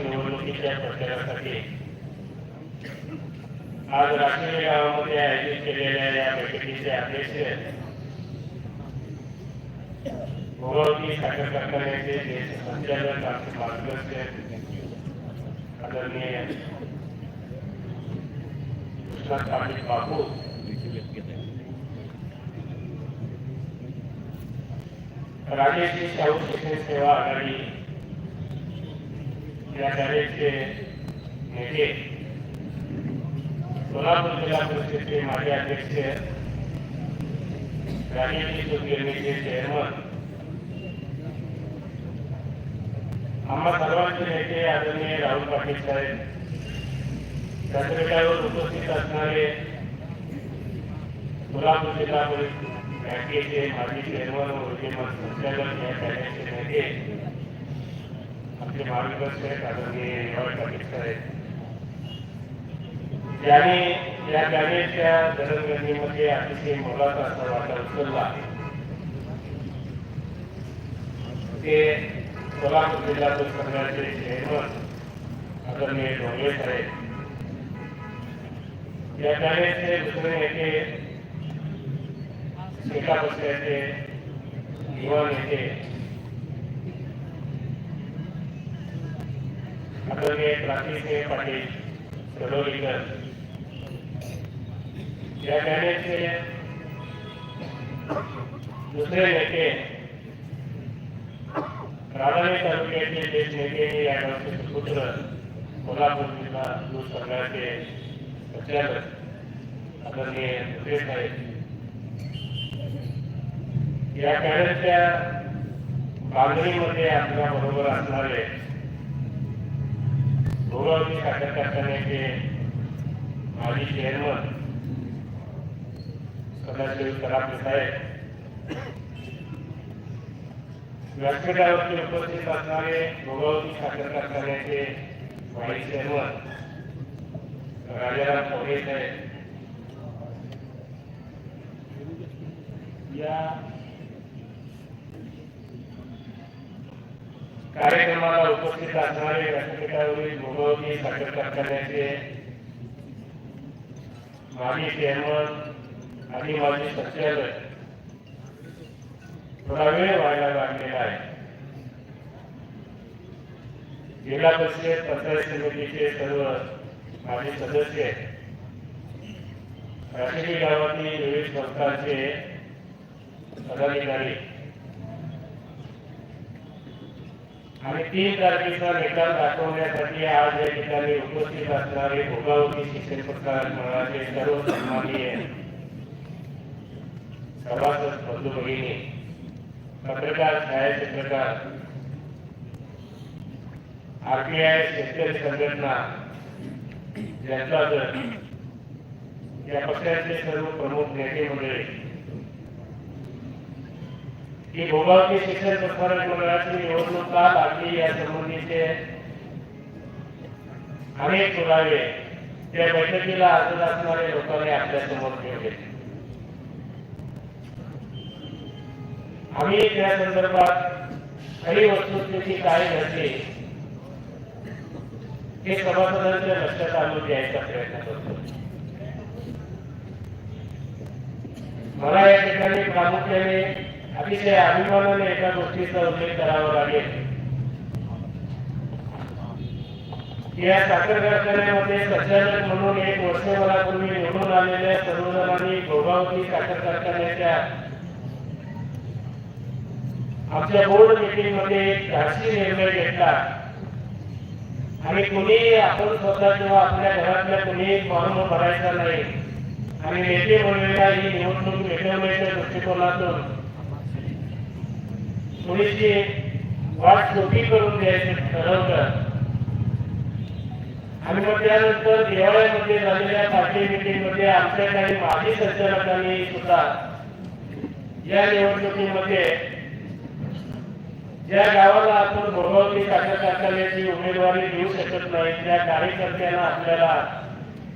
निवडणुकीच्या प्रचारासाठी आज राष्ट्रीय गावामध्ये आयोजित केलेल्या या बैठकीचे अध्यक्ष भोगावती साखर कारखान्याचे संचालक आमचे मार्गदर्शक आदरणीय कृष्णा पाटील बापू राजेशजी शाहू शिक्षण सेवा आघाडी. या शाळेचे नेते. सोलापूर जिल्हा परिषदेचे माजी अध्यक्ष. राजेशजी सुगिरणीचे चेअरमन आम्हा सर्वांचे नेते आदरणीय राहुल पाटील साहेब. व्यासपीठावर उपस्थित असणारे सोलापूर जिल्हा परिषद बँकेचे माजी चेअरमन व विद्यमान संचालक या कार्याचे नेते आमचे मार्गदर्शक आदरणीय रेवाळ पाटीलकर आहेत ज्यांनी या कार्याच्या जडणघडणीमध्ये अतिशय मोलाचा असा वाटा उचलला ते सोलापूर जिल्हा संघाचे चेअरमन आदरणीय ढोंगळे साहेब या कार्याचे दुसरे नेते एका पक्षाचे युवा येते. आदरणीय क्रांतिसिंह पाटील सडोलीकर या गाण्याचे दुसरे नेते राधाने तालुक्याचे ज्येष्ठ नेते या गावचे सुपुत्र कोल्हापूर जिल्हा दूध संघाचे आदरणीय साहेब. या कार्याच्या बांधणीमध्ये आपल्या बरोबर असणारे गोगावती साखर कारखान्याचे माजी चेअरमन सदाशिव सराफ साहेब व्यासपीठावरती उपस्थित असणारे गोगावती साखर कारखान्याचे व्हाईस चेअरमन राजाराम पोहे साहेब. या कार्यक्रमाला उपस्थित असणारे व्यासपीठावरील भोगवती साखर कारखान्याचे माजी चेअरमन आणि माजी संचालक थोडा वेळ व्हायला लागलेला आहे. जिल्हा परिषद पंचायत समितीचे सर्व माजी सदस्य राष्ट्रीय गावातील विविध संस्थांचे पदाधिकारी आणि तीन तारखेचा निकाल दाखवण्यासाठी आज या ठिकाणी उपस्थित असणारे भोगावती शिक्षण प्रसारक मंडळाचे सर्व सन्माननीय सभासद बंधू भगिनी पत्रकार छायाचित्रकार आरपीआय शेतकरी संघटना जनता दल या पक्षाचे सर्व प्रमुख नेते मंडळी ही भोगावती शिक्षण प्रसारक मंडळाची निवडणूक का लागली या संबंधीचे अनेक पुरावे त्या बैठकीला हजर असणाऱ्या लोकांनी आपल्यासमोर ठेवले. आम्ही त्या संदर्भात काही वस्तुस्थिती काय घडली हे सभासदांच्या लक्षात आणून द्यायचा प्रयत्न करतो. मला या ठिकाणी प्रामुख्याने अतिशय अभिमानाने एका गोष्टीचा उल्लेख करावा लागेल. या साखर कारखान्यामध्ये संचालक म्हणून एक वर्षभरापूर्वी निवडून आलेल्या सर्वजणांनी गोगावती साखर कारखान्याच्या आमच्या बोर्ड मीटिंगमध्ये एक धाडसी निर्णय घेतला. आणि कुणीही आपण स्वतः किंवा आपल्या घरातल्या कुणीही फॉर्म भरायचा नाही. आणि नेते म्हणलेला ही निवडणूक मिटवण्याच्या दृष्टिकोनातून कुणीची वाट सोपी करून द्यायचं ठरवलं आणि मग त्यानंतर दिवाळीमध्ये झालेल्या पार्टी मिटिंगमध्ये आमच्या काही माजी संचालकांनी सुद्धा या निवडणुकीमध्ये ज्या गावाला आपण भोगावती साखर कारखान्याची उमेदवारी देऊ शकत नाही त्या कार्यकर्त्यांना आपल्याला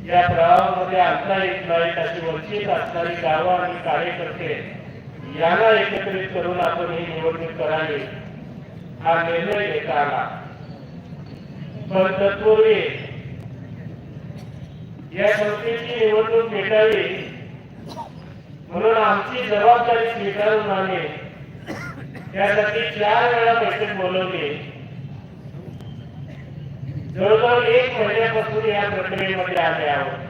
या प्रवाहामध्ये आणता येत नाहीत अशी वंचित असणारी गावं आणि कार्यकर्ते याला एकत्रित करून आपण ही निवडणूक करावी हा निर्णय घेता आला. पण तत्पूर्वी या संस्थेची निवडणूक भेटावी म्हणून आमची जबाबदारी स्वीकारून आम्ही त्यासाठी चार वेळा बैठक बोलवली. जवळजवळ एक महिन्यापासून या प्रक्रियेमध्ये आले आहोत.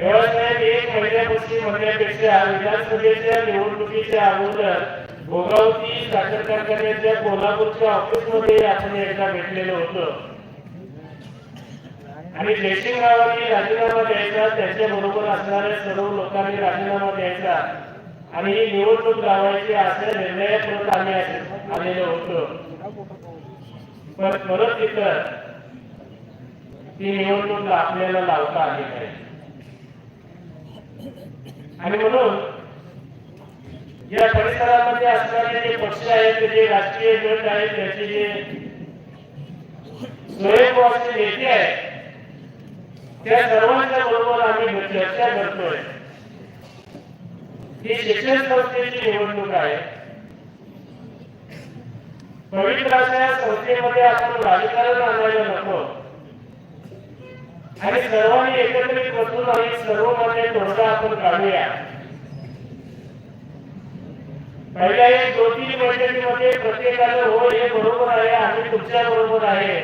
एवढ्यासाहेब एक महिन्यापासून म्हणण्यापेक्षा विधानसभेच्या निवडणुकीच्या अगोदर भोगावती साखर कारखान्याच्या कोल्हापूरच्या ऑफिसमध्ये आपण एकदा भेटलेलो होतो. आणि जयसिंग राजीनामा द्यायचा त्यांच्या बरोबर असणाऱ्या सर्व लोकांनी राजीनामा द्यायचा. आणि ही निवडणूक लावायची अशा निर्णयापर्यंत आम्ही आलेलो होतो. पण परत तिथं ती निवडणूक आपल्याला लावता आली नाही. आणि म्हणून या परिसरामध्ये असणारे जे पक्ष आहेत जे राजकीय गट आहेत त्याचे जे स्वयंवासी नेते आहेत त्या सर्वांच्या बरोबर आम्ही चर्चा करतोय. ही शिक्षण संस्थेची निवडणूक आहे. पवित्र अशा संस्थेमध्ये आपण राजकारण आणायला नको. आणि सर्वांनी एकत्रित बसून आणि सर्वमान्य तोडगा आपण काढूया. पहिल्या या दोन तीन बैठकीमध्ये प्रत्येकाला हो हे बरोबर आहे आम्ही तुमच्या बरोबर आहे.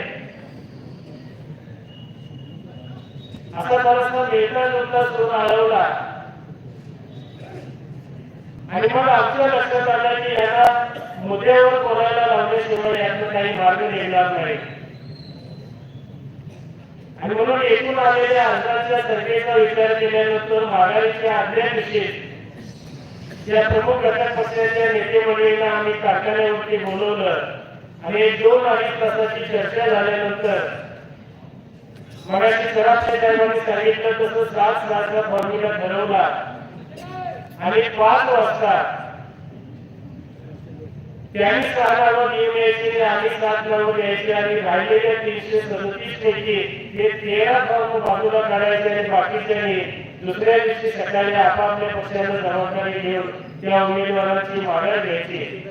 असा बराचसा मिळता जुळता सूर आळवला आणि मग आमच्या लक्षात आलं की याला मुद्द्यावर बोलायला लावल्याशिवाय यातनं काही मार्ग निघणार नाही. आणि म्हणून एकूण आलेल्या अर्जाच्या संख्येचा विचार केल्यानंतर माघारीच्या आदल्या दिवशी या प्रमुख घटक पक्षाच्या नेते मंडळींना आम्ही कारखान्यावरती बोलवलं. आणि दोन अडीच तासाची चर्चा झाल्यानंतर मराठी सरासरी साहेबांनी सांगितलं तसं सात सातचा फॉर्म्युला ठरवला. आणि पाच वाजता त्यांनी सहा नावं आम्ही सात आणि राहिलेल्या तीनशे सदतीस पैकी हे तेरा फॉर्म बाजूला काढायचे आणि बाकीच्यांनी दुसऱ्या दिवशी सकाळी आपापल्या पक्षाला जबाबदारी घेऊन त्या उमेदवारांची घ्यायची.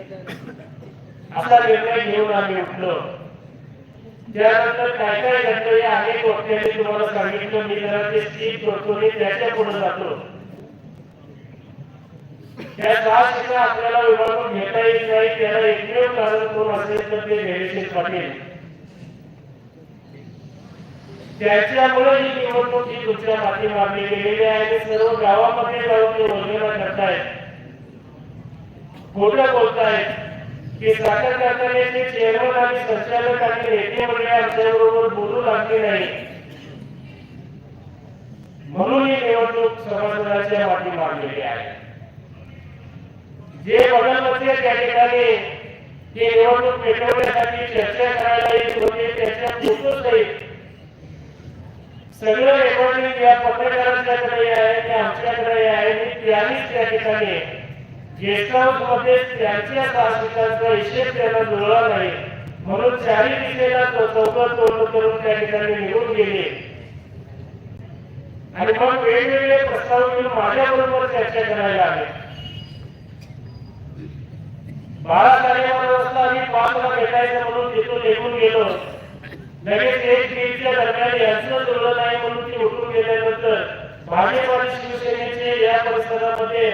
असा निर्णय घेऊन आम्ही उठलो. त्यानंतर काय काय घडलं या अनेक तुम्हाला सांगितलं. मी जरा ते स्किप करतो त्याच्या पुढे जातो. त्या सहा सीटा आपल्याला विभागून घेता येत नाही त्याला एकमेव कारण कोण असेल तर ते धैर्यशील पाटील. त्याच्यामुळे ही निवडणूक ही तुमच्या माती मारली गेलेली आहे. आणि सर्व गावामध्ये जाऊन ते वंदना करतायत. खोटं बोलतायत. की साखर कारखान्याचे चेअरमन आणि संचालक आणि नेते म्हणजे मंडळी आमच्याबरोबर बोलू लागले नाही. म्हणून ही निवडणूक समाजाच्या माती मारलेली आहे. जे बदलमध्ये त्या ठिकाणी ही निवडणूक पेटवण्यासाठी चर्चा करायला येत होते त्याच्या फोटो सहित सगळं रेकॉर्डिंग या पत्रकारांच्याकडे आहे ते आमच्याकडे आहे आणि त्यांनीच त्या ठिकाणी गेस्ट हाऊसमध्ये त्यांच्या साहसिकांचा हिशेब त्यांना जुळला नाही. म्हणून चारही दिशेला तो चौकट तोंड करून त्या ठिकाणी निघून गेले. आणि मग वेगवेगळे प्रस्ताव घेऊन माझ्याबरोबर चर्चा करायला आले. बारा साडेबारा वाजता आम्ही पाचला भेटायचं म्हणून तिथून निघून गेलो. लगेच एक दीडच्या दरम्यान यांचं जुळलं नाही म्हणून ती उठून गेल्यानंतर भाजप आणि शिवसेनेचे या परिसरामध्ये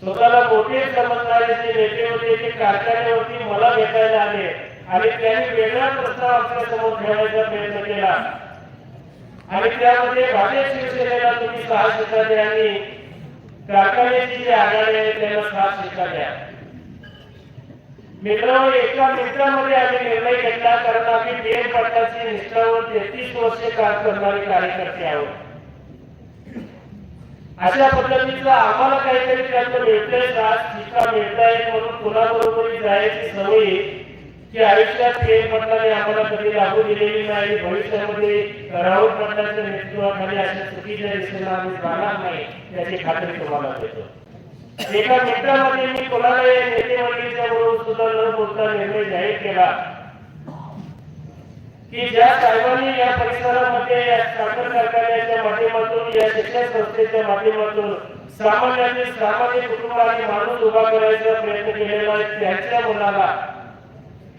स्वतःला मोठे समजणारे जे नेते होते ते कारखान्यावरती मला भेटायला आले आणि त्यांनी वेगळा प्रस्ताव आपल्यासमोर ठेवायचा प्रयत्न केला. आणि त्यामध्ये भाजप शिवसेनेला तुम्ही सहा शिक्षा द्या आणि कारखान्याची जी आघाडी आहे त्याला सहा शिक्षा द्या. मित्रांनो एका मित्रामध्ये आम्ही निर्णय घेतला कारण आम्ही बेल पट्टाची निष्ठावर तेहतीस वर्ष काम करणारे कार्यकर्ते आहोत. अशा पद्धतीचं आम्हाला काहीतरी त्यांना मिळतंय त्रास शिका मिळतायत म्हणून कुणाबरोबर जायची सवय की आयुष्यात बेल पट्टाने आम्हाला कधी लागू दिलेली नाही भविष्यामध्ये राहुल पट्टाच्या नेतृत्वाखाली अशा चुकीच्या दिशेला आम्ही जाणार नाही याची खात्री तुम्हाला देतो. एका मित्रामध्ये मी कोणाला या नेते मंडळीच्या बरोबर सुद्धा न बोलता निर्णय जाहीर केला. की ज्या साहेबांनी या परिसरामध्ये या साखर कारखान्याच्या माध्यमातून या शिक्षण संस्थेच्या माध्यमातून सामान्यातील सामान्य कुटुंबाने माणूस उभा करायचा प्रयत्न केलेला आहे त्यांच्या मुलाला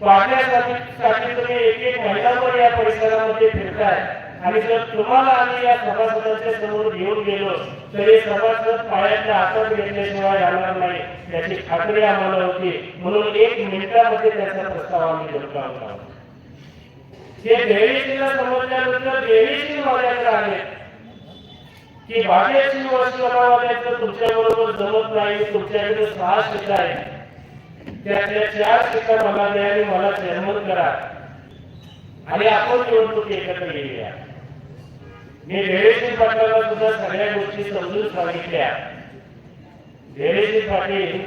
पाहण्यासाठी साठी तुम्ही एक एक महिनाभर या परिसरामध्ये फिरताय. आणि जर तुम्हाला आम्ही या सभासदांच्या समोर घेऊन गेलो तर हे सभासद पायाच्या हातात घेतल्याशिवाय राहणार नाही. याची खात्री आम्हाला होती. म्हणून एक मिनिटामध्ये त्याचा प्रस्ताव आम्ही धोकावला हे देवीशीला समजल्यानंतर देवीशी माझ्याकडे आले की भाग्यश्री वर्षावाल्याचं तुमच्या बरोबर जमत नाही. तुमच्याकडे सहा सीट आहे त्यातल्या चार सीटा मला द्या आणि मला चेअरमन करा. आणि आपण निवडणूक एकत्र येऊया. मी देवेश्वर पाटलाला सुद्धा सगळ्या गोष्टी समजून सांगितल्या. देवेश्वर पाटील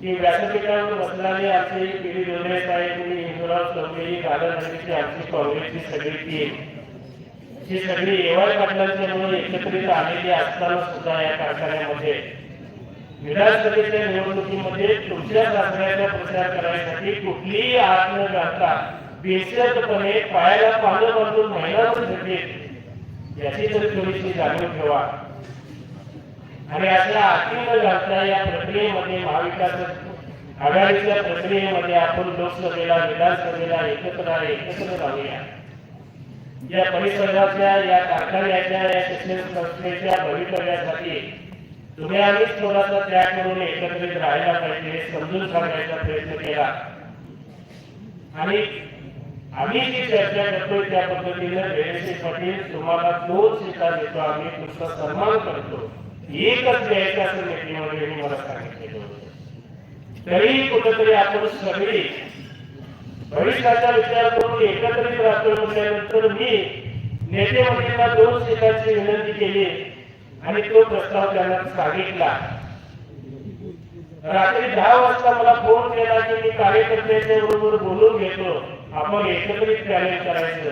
की व्यासपीठावर बसणारे आमचे पिढी दोन्ही साहेब आणि हिंदुराव चौधरी गालानगरीची आमची काँग्रेसची सगळी टीम ही सगळी एवाय पाटलांच्यामुळे एकत्रित आलेली असताना सुद्धा या कारखान्यामध्ये. विधानसभेच्या निवडणुकीमध्ये तुमच्या शासनाचा प्रचार करण्यासाठी कुठलीही आत न घालता बेशर्तपणे पायाला पानं बांधून महिनाभर फिरतील याची तर थोडीशी जाणीव ठेवा. आणि अशा आती न या प्रक्रियेमध्ये महाविकास आघाडीच्या प्रक्रियेमध्ये आपण लोकसभेला विधानसभेला एकत्र एकत्र राहूया या परिसरातल्या या कारखान्याच्या या शिक्षण संस्थेच्या भवितव्यासाठी तुम्ही आम्ही थोडासा त्याग करून एकत्रित राहायला पाहिजे हे समजून सांगायचा प्रयत्न केला. आणि आम्ही जी चर्चा करतोय त्या पद्धतीने देवेंद्र पाटील तुम्हाला दोन सीटा देतो आम्ही तुमचा सन्मान करतो. एकच द्यायचं असं मीटिंगमध्ये मी मला सांगितलेलं होतं. तरी कुठेतरी आपण सगळी भविष्याचा विचार करून एकत्रित राहतो म्हटल्यानंतर मी नेते मंत्रीला दोन सीटाची विनंती केली आणि तो प्रस्ताव त्यांना सांगितला. रात्री दहा वाजता मला फोन केला की मी कार्यकर्त्यांच्या बरोबर बोलून घेतो. आपण एकत्रित प्लॅनिंग करायचं.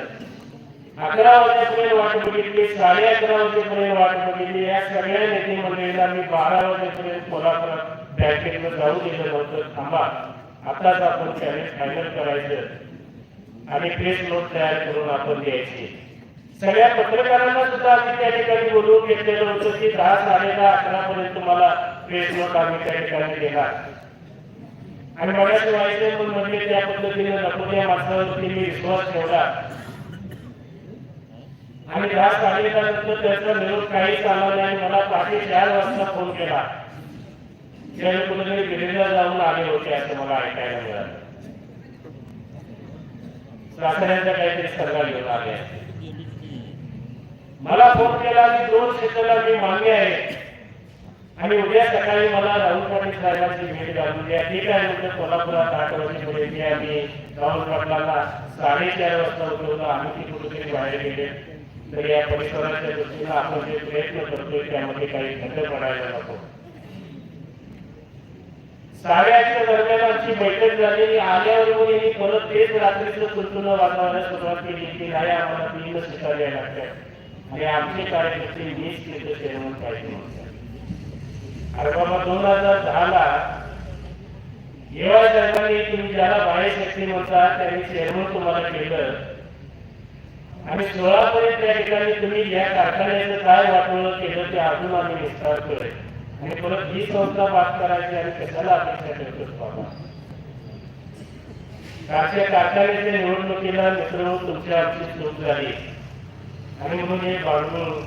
अकरा वाजेपर्यंत वाट बघितली साडे अकरा वाजेपर्यंत वाट बघितली. या सगळ्या नेते मंडळीला मी बारा वाजेपर्यंत कोल्हापुरात बँकेतनं जाऊ दिलं नव्हतं थांबा. आताच आपण त्याने फायनल करायचं. आणि प्रेस नोट तयार करून आपण द्यायची. सगळ्या पत्रकारांना सुद्धा आम्ही त्या ठिकाणी बोलवून घेतलेलं होतं की दहा साडे दहा अकरा पर्यंत तुम्हाला प्रेस नोट आम्ही त्या ठिकाणी देणार. आणि बऱ्याच व्हायचे पण म्हणजे त्या पद्धतीने नको माणसावरती मी विश्वास ठेवला. आणि दहा साडे त्याचा निरोप काहीच आला नाही मला पाठी चार वाजता फोन केला. त्यावेळी कुठेतरी दिल्लीला जाऊन आले होते असं मला ऐकायला मिळालं. सासऱ्यांचा काहीतरी सल्ला घेऊन आले. मला फोन केला की दोन क्षेत्राला मी मान्य आहे. आणि उद्या सकाळी मला राहुल पाटील साहेबांची भेट घालून द्या ठीक आहे म्हणजे कोल्हापुरात आठ वाजेपर्यंत या मी राहुल पाटलाला साडेचार वाजता उठवलं. आम्ही ती कुठेतरी बाहेर गेले. तर या परिसराच्या दृष्टीनं आपण जे प्रयत्न करतोय त्यामध्ये काही खंड पडायला नको. साडेआठच्या दरम्यान आमची बैठक झाली. आल्यावर मग परत तेच रात्रीचं तुलतुन वाजवायला सुरुवात केली की नाही आम्हाला तीन सीटा लागतात आणि आमचे कार्यकर्ते वीस तिथे चेअरमन पाहिजे. म्हणतात. अरे बाबा दोन हजार दहाला एवढ्या जन्माने तुम्ही ज्याला बाळे शक्ती म्हणतात त्यांनी चेअरमन तुम्हाला केलं. आणि सोळा पर्यंत त्या ठिकाणी तुम्ही या कारखान्याचं काय वाटवलं केलं ते अजून आम्ही विस्तार करूय. आणि परत ही संस्था बात करायची आणि कशाला अपेक्षा करतोच बाबा कारखान्याच्या निवडणुकीला मित्र तुमच्या आमची चूक झाली. आणि म्हणून हे बांधून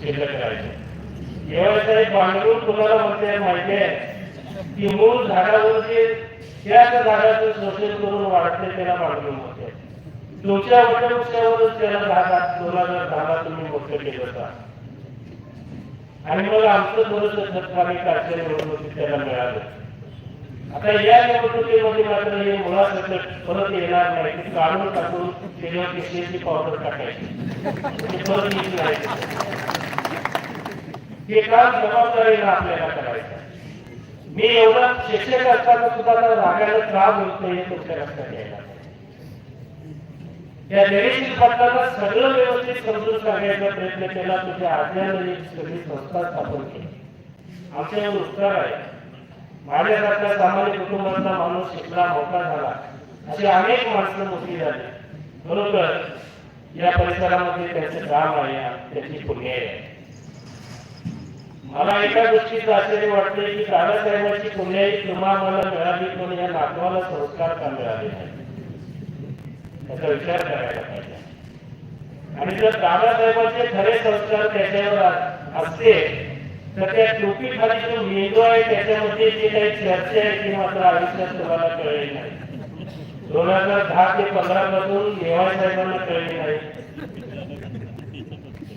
शिल्लक करायचे व्यवसाय बांधून तुम्हाला म्हणते माहिती आहे? की मूळ झाडावरती त्याच झाडाचं शोषण करून वाढते त्याला बांधून म्हणते. तुमच्या वटवृक्षावरच त्याला दहा दोन हजार दहाला तुम्ही मोठं केलं होता आणि मग आमचं थोडंसं खतपाणी काढच्या निवडणुकीत त्याला मिळालं. आता या निवडणुकीमध्ये मात्र हे मुळासकट परत येणार नाही. काढून टाकून त्याच्यावर किशेची पावडर टाकायची. परत येत नाही. हे काम जबाबदारीनं आपल्याला करायचं मी एवढा शिक्षक असताना सुद्धा रागायला त्रास का बोलतोय हे तुमच्या लक्षात यायला या निरीक्षण पत्राला सगळं व्यवस्थित समजून सांगायचा प्रयत्न केला तुझ्या आज्ञाने सगळी संस्था स्थापन केली. आमच्यावर उत्तर आहे माझ्यासारख्या सामान्य कुटुंबातला माणूस शिकला मोठा झाला. अशी अनेक माणसं मोठी झाली. बरोबर या परिसरामध्ये त्यांचं काम आहे त्याची पुण्य आहे. मला एका गोष्टीचं आश्चर्य वाटते की दादासाहेबांची पुण्याई तुम्हा मला मिळाली पण या नातवाला संस्कार का मिळाले नाही? त्याचा विचार करायला पाहिजे. आणि जर दादासाहेबांचे खरे संस्कार त्याच्यावर असते तर त्या टोपी खाली जो मेंदू आहे त्याच्यामध्ये जे काही चर्चा आहे ती मात्र आयुष्यात तुम्हाला कळली नाही. दोन हजार दहा ते पंधरा पासून नेवाळ साहेबांना कळली नाही.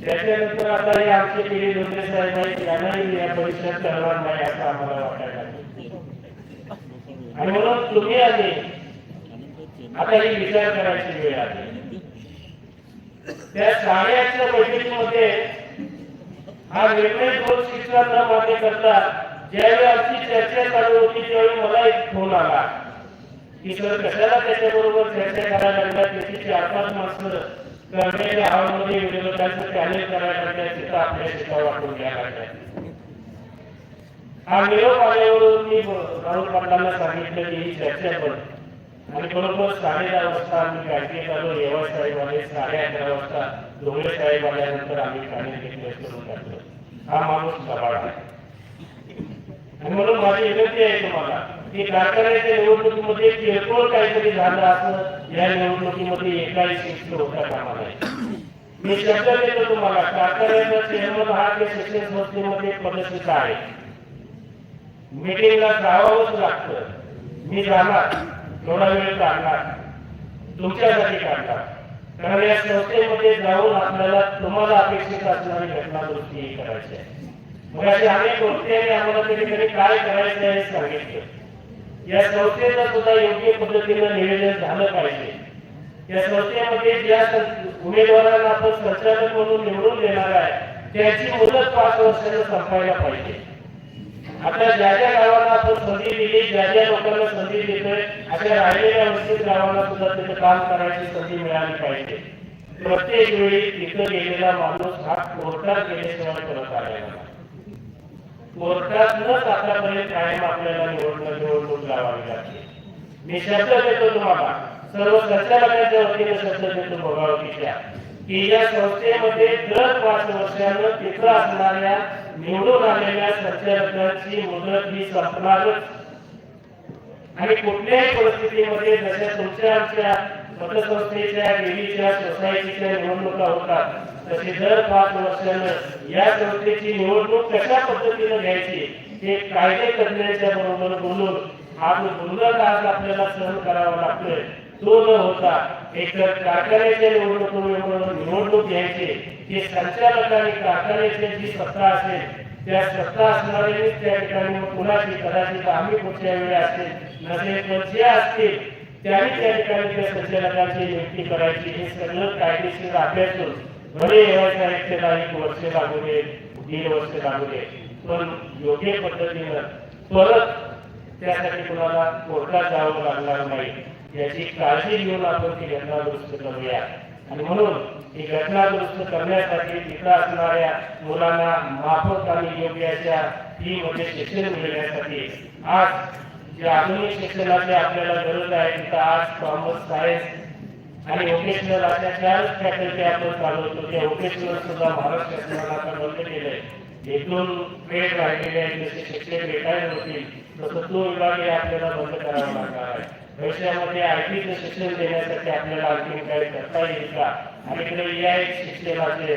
त्याच्यानंतर आता हे आमचे पिढी धोत्रे साहेब आहेत त्यांनाही या परिसरात करणार नाही असं आम्हाला वाटायला आणि म्हणून तुम्ही आले. आता ही विचार करायची वेळ आली. त्या शाळेच्या बैठकीमध्ये हा निर्णय दोन शिक्षण न मान्य करता ज्यावेळी आमची चर्चा चालू होती त्यावेळी मला एक फोन आला. की सर कशाला त्याच्याबरोबर चर्चा करायला लागला? त्याची चार पाच माणसं करण्याच्या हावामध्ये विरोधकांचं पॅनेल करायला लागल्या तिथं आपल्या शिकाव वाटून घ्यायला लागल्या हा निरोप आल्यावरून मी राहुल पाटलांना सांगितलं की ही चर्चा पण आणि बरोबर साडे दहा वाजता आम्ही गाडगे आलो येवा साहेब आले साडे अकरा वाजता डोंगरे साहेब आल्यानंतर आम्ही पॅनेल डिक्लेअर करून टाकलं. हा माणूस सवाल आहे. आणि म्हणून माझी विनंती आहे तुम्हाला की कारखान्याच्या निवडणुकीमध्ये किरकोळ काहीतरी झालं असं या निवडणुकीमध्ये एकाही शिक्षण होता कामा नाही. मी शब्द देतो तुम्हाला कारखान्याचा चेअरमन हा ते शिक्षण संस्थेमध्ये पदस्थित आहे. मीटिंगला जावावंच लागतं. मी जाणार थोडा वेळ काढणार तुमच्यासाठी काढणार कारण या संस्थेमध्ये जाऊन आपल्याला तुम्हाला अपेक्षित असणारी घटना दुरुस्ती करायची आहे. मग अशी अनेक गोष्टी आहे आम्हाला कधी कधी काय करायचं आहे हे सांगितलं. या संस्थेचं सुद्धा योग्य पद्धतीनं निवेदन झालं पाहिजे. या संस्थेमध्ये ज्या उमेदवारांना आपण संचालक म्हणून निवडून देणार आहे त्याची मुदत पाच वर्षाने संपायला पाहिजे. आता ज्या ज्या गावांना आपण संधी दिली ज्या ज्या लोकांना संधी देतोय अशा राहिलेल्या वंचित गावांना सुद्धा तिथे काम करायची संधी मिळाली पाहिजे. प्रत्येक वेळी तिथं गेलेला माणूस हा कोर्टात गेल्याशिवाय परत आलेला कोर्टातनंच आतापर्यंत कायम आपल्याला निवडणूक निवडणूक लावावी लागते मी शब्द देतो तुम्हाला. सर्व संचालकांच्या वतीने शब्द देतो भोगावतीच्या. की या संस्थेमध्ये दर पाच वर्षानं तिथं असणाऱ्या निवडून आलेल्या संचालकांची मुदत ही संपणारच. आणि कुठल्याही परिस्थितीमध्ये जशा तुमच्या आमच्या पतसंस्थेच्या देवीच्या सोसायटीच्या निवडणुका होतात तसे दर पाच वर्षानं या संस्थेची निवडणूक कशा पद्धतीनं घ्यायची हे कायदे तज्ञांच्या बरोबर बोलून हा जो गोंधळ आज आपल्याला सहन करावा लागतोय तो न होता एकतर कारखान्याच्या निवडणुकीवर निवडणूक घ्यायची ही संचालकांनी कारखान्याची जी सत्ता असेल त्या सत्ता असणारे त्या ठिकाणी मग कुणाची कदाचित आम्ही पुढच्या वेळी असेल नसेल तर जे असतील त्यांनी त्या ठिकाणी त्या संचालकांची नियुक्ती करायची हे सगळं कायदेशीर अभ्यासून भले येवायच्या व्यक्तीला एक वर्ष लागू दे दीड वर्ष लागू दे पण योग्य पद्धतीनं परत त्यासाठी कुणाला कोर्टात जावं लागणार नाही. याची काळजी घेऊन आपण ती घटना दुरुस्त करूया. आणि म्हणून ही घटना दुरुस्त करण्यासाठी तिथं असणाऱ्या मुलांना माफक आणि योग्य अशा फी मध्ये शिक्षण मिळण्यासाठी आज जे आधुनिक शिक्षणाची आपल्याला गरज आहे तिथं आज कॉमर्स सायन्स आणि ओकेशनल अशा चार फॅकल्टी आपण चालवतो त्या ओकेशनल सुद्धा महाराष्ट्र शासनाला आता बंद केलंय. एक ट्रेड राहिलेले आहेत जसे शिक्षक भेटायला होतील तसं तो विभाग हे आपल्याला बंद करावा लागणार आहे. भविष्यामध्ये आयटीचं शिक्षण देण्यासाठी आपल्याला आणखी काही करता येईल का? आणि इकडे या शिक्षणाचे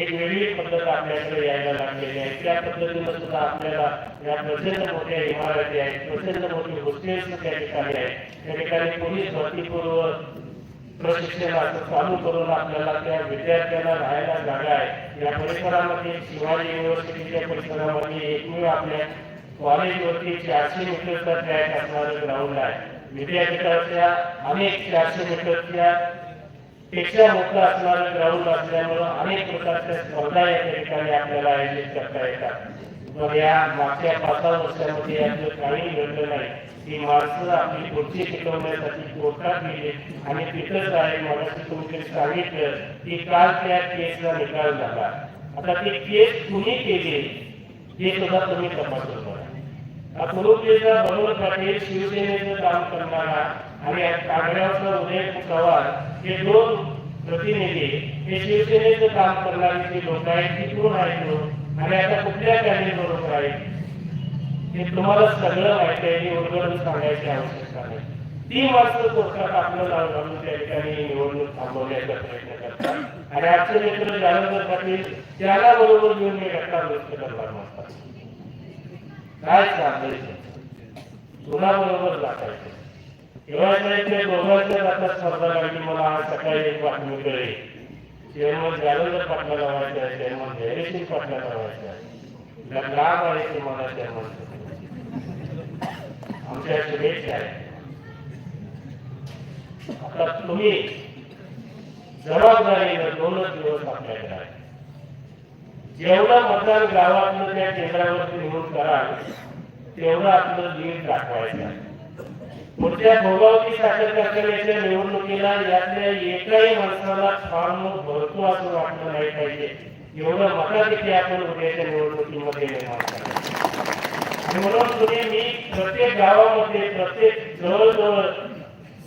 एक वेगळी पद्धत आपल्याकडे यायला लागलेली आहे. त्या पद्धतीनं सुद्धा आपल्याला या प्रचंड मोठ्या इमारती आहेत प्रचंड मोठी हॉस्टेल्स त्या ठिकाणी आहेत. त्या ठिकाणी पोलीस भरतीपूर्व प्रशिक्षणाचं चालू करून आपल्याला त्या विद्यार्थ्यांना राहायला जागा आहे. या परिसरामध्ये शिवाजी युनिव्हर्सिटीच्या परिसरामध्ये एकमेव आपल्या कॉलेजवरती चारशे मीटरचा ट्रॅक असणारं ग्राउंड आहे. विद्यापीठाच्या अनेक चारशे मीटरच्या पेक्षा मोठं असणारं ग्राउंड असल्यामुळं अनेक प्रकारच्या स्पर्धा या ठिकाणी आपल्याला आयोजित करता येतात. पण या मागच्या पाच सहा वर्षामध्ये यातलं काही घडलं नाही ही माणसं आपली पुढची शिकवण्यासाठी कोर्टात गेली आणि तिथंच आहे मला तुमचे सांगितलं की काल त्या केसला निकाल झाला. आता ती केस कुणी केली हे सुद्धा तुम्ही तपासून बघा. हा कुरुपेचा पाटील शिवसेनेचं काम करणारा आणि कागड्यावरचा उदय पवार हे दोन प्रतिनिधी हे शिवसेनेचं काम करणारे जे लोक आहेत ती कोण आहेत आणि आता कुठल्या कॅन्डिडेट बरोबर आहे? हे तुम्हाला सगळं माहिती आहे ही उलगडून सांगायची आवश्यकता नाही. ती माणसं कोर्टात आपलं नाव घालून त्या ठिकाणी निवडणूक थांबवण्याचा प्रयत्न करतात. आणि आजचे मित्र जालंधर पाटील त्याला बरोबर घेऊन हे घटना दुरुस्त करणार नसतात काय चाललंय तुला बरोबर लागायचं एवढ्या दोघांच्या जातात स्पर्धा लागली मला आज सकाळी एक बातमी कळेल. चेअरमन जालंधर पाटलाला व्हायचं आहे चेअरमन धैर्यसिंग पाटलाला व्हायचं आहे. लाभ आहे की मला चेअरमन आमच्या शुभेच्छा आहे. आता तुम्ही जबाबदारीनं दोनच दिवस आपल्याकडे आहे. जेवढं मतदान गावातलं त्या केंद्रावरती निवडून कराल तेवढं आपलं लीड दाखवायचं आहे. पुढच्या भोगावती साखर कारखान्याच्या निवडणुकीला यातल्या एकाही माणसाला फॉर्म भरतो असं वाटलं नाही पाहिजे. एवढं मला मताधिक्य आपण उद्याच्या निवडणुकीमध्ये म्हणून तुम्ही मी प्रत्येक गावामध्ये प्रत्येक जवळजवळ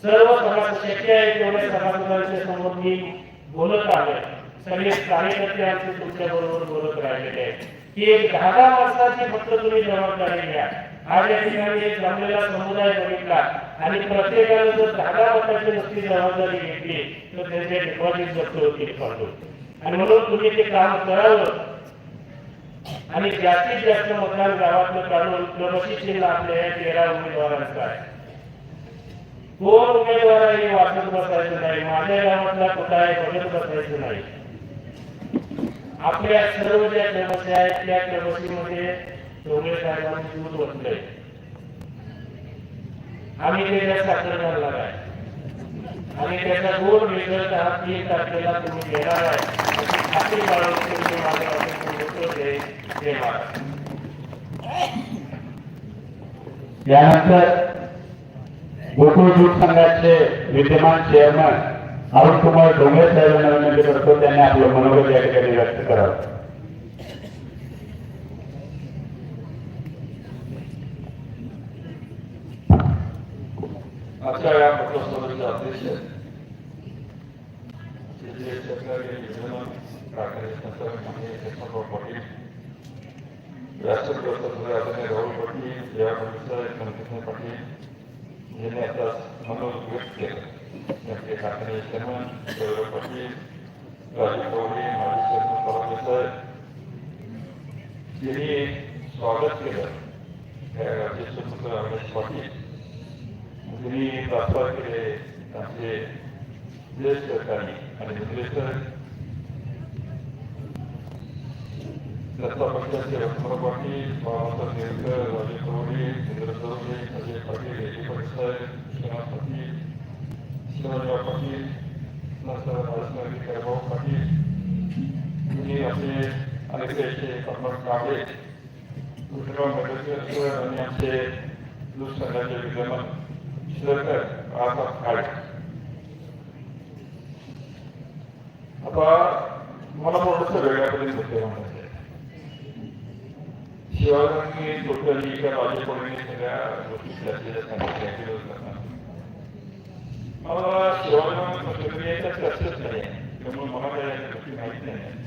सर्व समाज शक्य आहे तेवढ्या सभासदांच्या समोर मी बोलत आलोय सगळे कार्यकर्ते आमचे तुमच्या बरोबर बोलत राहिलेले आहेत. की एक दहा दहा माणसाची फक्त तुम्ही जबाबदारी घ्या. आज या ठिकाणी एक जमलेला समुदाय बघितला आणि प्रत्येकाला जर दहा वर्षाची मताची जबाबदारी घेतली तर त्यांचे डिपॉझिट जप्त होतील फंड आणि म्हणून तुम्ही ते काम करावं. आणि जास्तीत जास्त मतदान गावातलं काढून प्रवासी चिन्ह आपल्या या तेरा उमेदवारांचा आहे. कोण उमेदवार आहे हे वाचत बसायचं नाही. माझ्या गावातला कुठं आहे बघत बसायचं नाही. आपल्या सर्व ज्या समस्या आहेत त्या समस्येमध्ये डोंगरे साहेबांनी दूध ओतलंय आम्ही त्याच्या साखर घालणार आहे. आणि त्याचा दोन रिझल्ट हा तीन तारखेला तुम्ही घेणार आहे. खात्री बाळगून तुम्ही माझ्यापासून सांगतो जय गोकुळ दूध संघाचे विद्यमान चेअरमन अरुण कुमार डोंगरे साहेबांना विनंती करतो त्यांनी आपलं मनोगत या ठिकाणी व्यक्त करावं. आजच्या या पत्रस्पर्धेचे अध्यक्ष जिल्हे शेतकरी योजना प्राथमिक संचालक माननीय कृष्णराव पाटील राष्ट्रप्रस्त सदस्य आदरणीय राहुल पाटील या परिसर कनकृष्ण पाटील यांनी आता मनोज व्यक्त केलं त्यांचे कारखाने चेअरमन गौरव पाटील राजू पवळे माजी चेअरमन परामर्श यांनी स्वागत केलं रमेश पाटील तुम्ही प्रास्ताव केले आमचे ज्येष्ठ अधिकारी आणि मित्रेश्वर दत्ता पक्षाचे रत्न पाटील बाबासाहेब नेरकर राजे कवडे चंद्र चौधरी अजय पाटील एजी पटसाहेब विश्वनाथ पाटील शिवराजराव पाटील नंतर राजनागी करभाऊ पाटील तुम्ही असे अनेक असे कर्मठ काबळे विठ्ठलराव मेडकर आणि आमचे लोकसंघाचे विद्यमान शिरकर आता काळे आता मला थोडस वेगळ्या पद्धतीने मुद्दे मांडायचे आहेत. शिवाजींनी टोटली त्या सगळ्या गोष्टी चर्चेच्या सांगितल्या मला शिवाजी चर्चेच नाही आहे त्यामुळे मला काही गोष्टी माहिती नाही